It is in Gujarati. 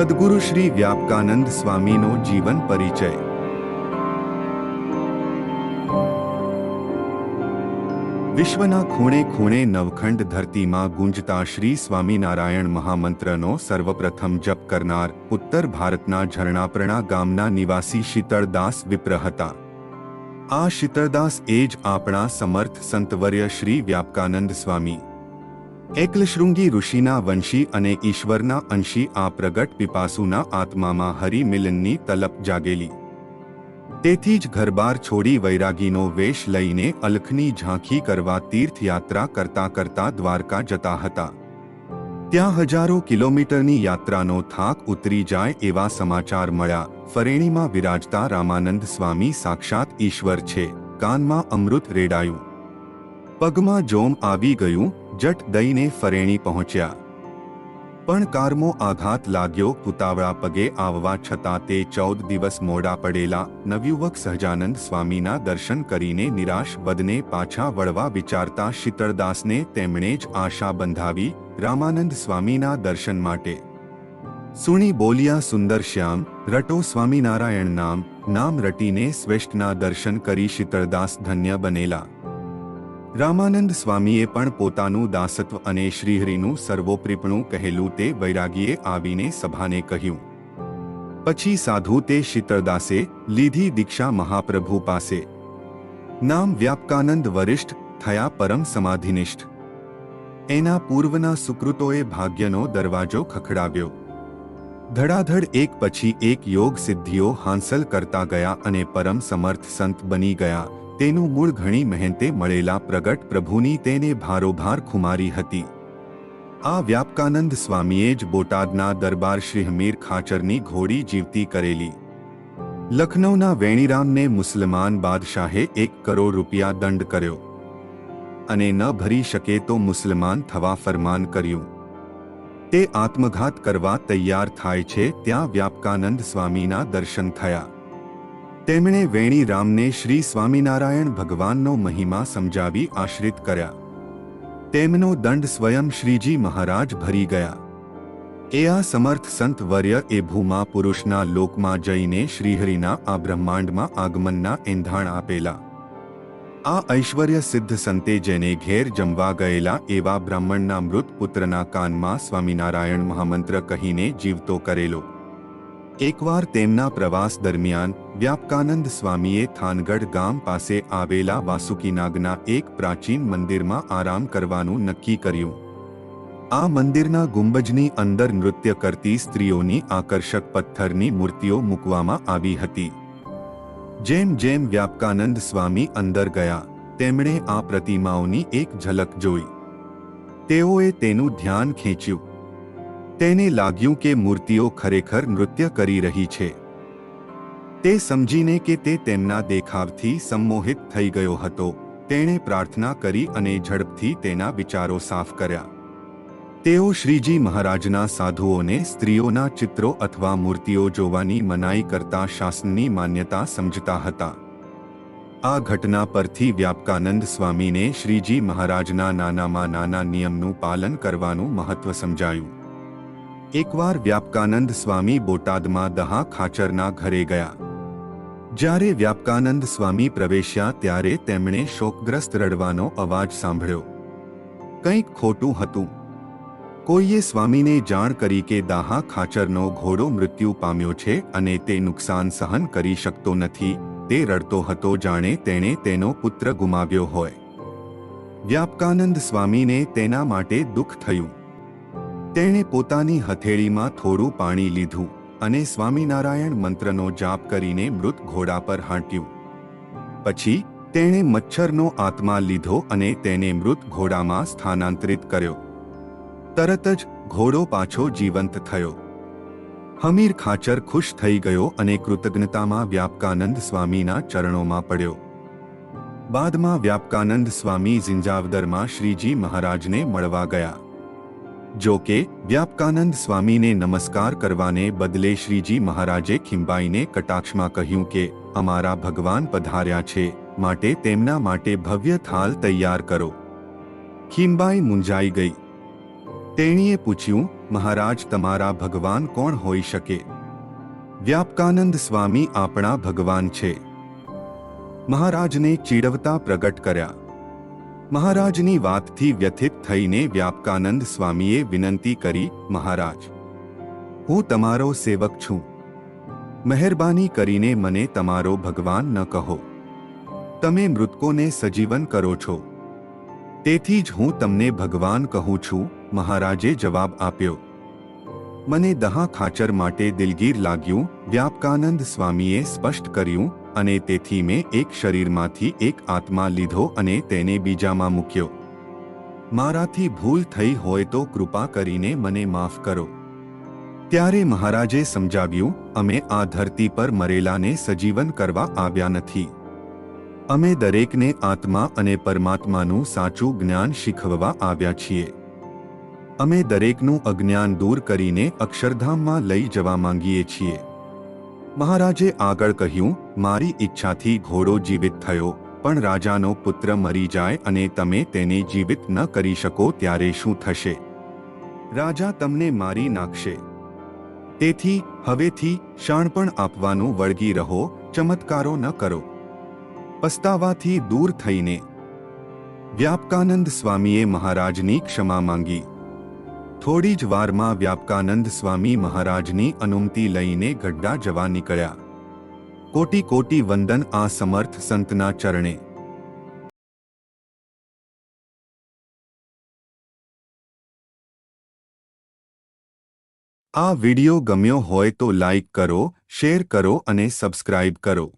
સદગુરુ શ્રી વ્યાપકાનંદ સ્વામીનો જીવન પરિચય. વિશ્વના ખૂણે ખૂણે નવખંડ ધરતીમાં ગુંજતા શ્રી સ્વામિનારાયણ મહામંત્રનો સર્વપ્રથમ જપ કરનાર ઉત્તર ભારતના ઝરણાપ્રણા ગામના નિવાસી શીતળદાસ વિપ્ર હતા. આ શીતળદાસ એ જ આપણા સમર્થ સંતવર્ય શ્રી વ્યાપકાનંદ સ્વામી. એકલશૃંગી ઋષિના વંશી અને ઈશ્વરના અંશી આ પ્રગટ પિપાસુના આત્મામાં હરિમિલનની તલપ જાગેલી. તેથી જ ઘરબાર છોડી વૈરાગીનો વેશ લઈને અલખની ઝાંખી કરવા તીર્થયાત્રા કરતા કરતા દ્વારકા જતા હતા. ત્યાં હજારો કિલોમીટરની યાત્રાનો થાક ઉતરી જાય એવા સમાચાર મળ્યા. ફરેણીમાં વિરાજતા રામાનંદ સ્વામી સાક્ષાત ઈશ્વર છે. કાનમાં અમૃત રેડાયું. પગમાં જોમ આવી ગયું જટ દઈને ફરેણી પહોંચ્યા. પણ કારમો આઘાત લાગ્યો ઉતાવળા પગે આવવા છતાં તે ચૌદ દિવસ મોડા પડેલા નવયુવક સહજાનંદ સ્વામીના દર્શન કરીને નિરાશ બદને પાછા વળવા વિચારતા શીતળદાસને તેમણે જ આશા બંધાવી રામાનંદ સ્વામીના દર્શન માટે. સુણી બોલિયા સુંદર શ્યામ, રટો સ્વામિનારાયણ નામ નામ રટીને શ્રેષ્ઠના દર્શન કરી શીતળદાસ ધન્ય બનેલા. રામાનંદ સ્વામીએ પણ પોતાનું દાસત્વ અને શ્રીહરિનું સર્વોપરીપણું કહેલું તે વૈરાગીએ આવીને સભાને કહ્યું. પછી સાધુ તે શીતળદાસે લીધી દીક્ષા મહાપ્રભુ પાસે. નામ વ્યાપકાનંદ વરિષ્ઠ થયા પરમ સમાધિનિષ્ઠ. એના પૂર્વના સુકૃતોએ ભાગ્યનો દરવાજો ખખડાવ્યો. ધડાધડ એક પછી એક યોગ સિદ્ધિઓ હાંસલ કરતા ગયા અને પરમ સમર્થ સંત બની ગયા. તેનું મૂળ ઘણી મહેનતે મળેલા પ્રગટ પ્રભુની તેને ભારોભાર ખુમારી હતી. આ વ્યાપકાનંદ સ્વામીએ જ બોટાદના દરબાર શ્રી હમીર ખાચરની ઘોડી જીવતી કરેલી. લખનૌના વેણીરામને મુસલમાન બાદશાહે એક કરોડ રૂપિયા દંડ કર્યો. અને ન ભરી શકે તો મુસલમાન થવા ફરમાન કર્યું. તે આત્મઘાત કરવા તૈયાર થાય છે ત્યાં વ્યાપકાનંદ સ્વામીના દર્શન થયા. તેમણે વેણી રામને શ્રી સ્વામિનારાયણ ભગવાનનો મહિમા સમજાવી આશ્રિત કર્યા. તેમનો દંડ સ્વયં શ્રીજી મહારાજ ભરી ગયા. એ આ સમર્થ સંત વર્ય એ ભૂમા પુરુષના લોકમાં જઈને શ્રીહરિના આ બ્રહ્માંડમાં આગમનના એંધાણ આપેલા. આ ઐશ્વર્ય સિદ્ધ સંતે જેને ઘેર જમવા ગયેલા એવા બ્રાહ્મણના મૃત પુત્રના કાનમાં સ્વામિનારાયણ મહામંત્ર કહીને જીવતો કરેલો. એકવાર તેમના પ્રવાસ દરમિયાન, વ્યાપકાનંદ સ્વામીએ થાનગઢ ગામ પાસે આવેલા વાસુકીનાગના એક પ્રાચીન મંદિરમાં આરામ કરવાનું નક્કી કર્યું. આ મંદિરના ગુંબજની અંદર નૃત્ય કરતી સ્ત્રીઓની આકર્ષક પથ્થરની મૂર્તિઓ મૂકવામાં આવી હતી. જેમ જેમ વ્યાપકાનંદ સ્વામી અંદર ગયા, તેમણે આ પ્રતિમાઓની એક ઝલક જોઈ. તેઓએ તેનું ધ્યાન ખેંચ્યું. તેને લાગ્યું કે મૂર્તિઓ ખરેખર નૃત્ય કરી રહી છે. તે સમજીને કે તે તેમના દેખાવથી સંમોહિત થઈ ગયો હતો. તેણે પ્રાર્થના કરી અને ઝડપથી તેના વિચારો સાફ કર્યા. તેઓ શ્રીજી મહારાજના સાધુઓને સ્ત્રીઓના ચિત્રો અથવા મૂર્તિઓ જોવાની મનાઈ કરતા શાસનની માન્યતા સમજતા હતા. આ ઘટના પરથી વ્યાપકાનંદ સ્વામીને શ્રીજી મહારાજના નાનામાં નાના નિયમનું પાલન કરવાનું મહત્વ સમજાયું. એકવાર વ્યાપકાનંદ સ્વામી બોટાદમાં દહા ખાચરના ઘરે ગયા. જ્યારે વ્યાપકાનંદ સ્વામી પ્રવેશ્યા ત્યારે તેમણે શોકગ્રસ્ત રડવાનો અવાજ સાંભળ્યો. કંઈક ખોટું હતું. કોઈએ સ્વામીને જાણ કરી કે દાહા ખાચરનો ઘોડો મૃત્યુ પામ્યો છે અને તે નુકસાન સહન કરી શકતો નથી, તે રડતો હતો જાણે તેણે તેનો પુત્ર ગુમાવ્યો હોય. વ્યાપકાનંદ સ્વામીને તેના માટે દુઃખ થયું. તેણે પોતાની હથેળીમાં થોડું પાણી લીધું અને સ્વામિનારાયણ મંત્રનો જાપ કરીને મૃત ઘોડા પર હાંટ્યું. પછી તેણે મચ્છરનો આત્મા લીધો અને તેને મૃત ઘોડામાં સ્થાનાંતરિત કર્યો. તરત જ ઘોડો પાછો જીવંત થયો. હમીર ખાચર ખુશ થઈ ગયો અને કૃતજ્ઞતામાં વ્યાપકાનંદ સ્વામીના ચરણોમાં પડ્યો. બાદમાં વ્યાપકાનંદ સ્વામી ઝિંજાવદરમાં શ્રીજી મહારાજને મળવા ગયા. જો કે, વ્યાપકાનંદ સ્વામીને નમસ્કાર કરવાને બદલે શ્રીજી મહારાજે ખિંબાઈને કટાક્ષમાં કહ્યું કે, અમારા ભગવાન પધાર્યા છે, માટે તેમના માટે ભવ્ય થાલ તૈયાર કરો. ખિંબાઈ મુંજાઈ ગઈ. તેણીએ પૂછ્યું, મહારાજ, તમારા ભગવાન કોણ હોઈ શકે? વ્યાપકાનંદ સ્વામી આપણા ભગવાન છે. મહારાજને ચીડવતા પ્રગટ કર્યા. મહારાજની વાતથી વ્યથિત થઈને વ્યાપકાનંદ સ્વામીએ વિનંતી કરી, મહારાજ, હું તમારો સેવક છું. મહેરબાની કરીને મને તમારો ભગવાન ન કહો. તમે મૃતકોને સજીવન કરો છો. તેથી જ હું તમને ભગવાન કહું છું. મહારાજે જવાબ આપ્યો. મને દહા ખાચર માટે દિલગીર લાગ્યું, વ્યાપકાનંદ સ્વામીએ સ્પષ્ટ કર્યું અને તેથી મેં એક શરીરમાંથી એક આત્મા લીધો અને તેને બીજામાં મૂક્યો. મારાથી ભૂલ થઈ હોય તો કૃપા કરીને મને માફ કરો. ત્યારે મહારાજે સમજાવ્યું, અમે આ ધરતી પર મરેલાને સજીવન કરવા આવ્યા નથી. અમે દરેકને આત્મા અને પરમાત્માનું સાચું જ્ઞાન શીખવવા આવ્યા છીએ. અમે દરેકનું અજ્ઞાન દૂર કરીને અક્ષરધામમાં લઈ જવા માંગીએ છીએ. મહારાજે આગળ કહ્યું, મારી ઈચ્છાથી ઘોડો જીવિત થયો, પણ રાજાનો પુત્ર મરી જાય અને તમે તેને જીવિત ન કરી શકો ત્યારે શું થશે? રાજા તમને મારી નાખશે. તેથી, હવેથી શાણપણ આપવાનું વળગી રહો, ચમત્કારો ન કરો. પસ્તાવાથી દૂર થઈને વ્યાપકાનંદ સ્વામીએ મહારાજની ક્ષમા માંગી. થોડી જ વારમાં વ્યાપકાનંદ સ્વામી મહારાજની અનુમતિ લઈને ગઢડા જવા નીકળ્યા. કોટી કોટી વંદન આ સમર્થ સંતના ચરણે. આ વિડિયો ગમ્યો હોય તો લાઈક કરો, શેર કરો અને સબસ્ક્રાઇબ કરો.